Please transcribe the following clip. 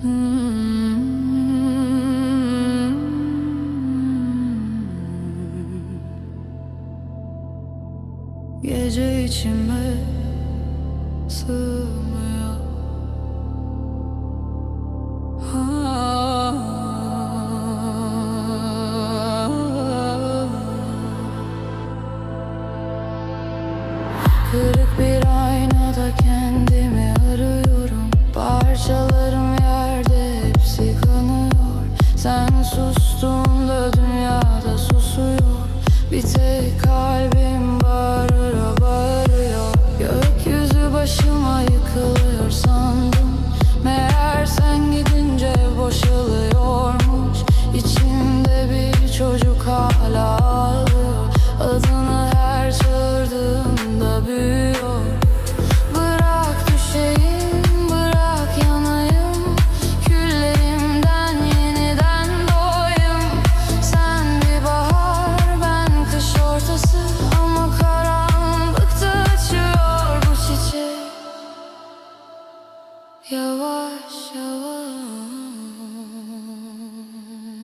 Gece içime sığmıyor ha. Kırık Sen sustuğunda dünyada susuyor. Bir tek kalbim bağırıyor bağırıyor. Gökyüzü başıma yıkılıyor sandım. Meğer sen gidince boşalıyormuş. İçimde bir çocuk 笑我，笑我。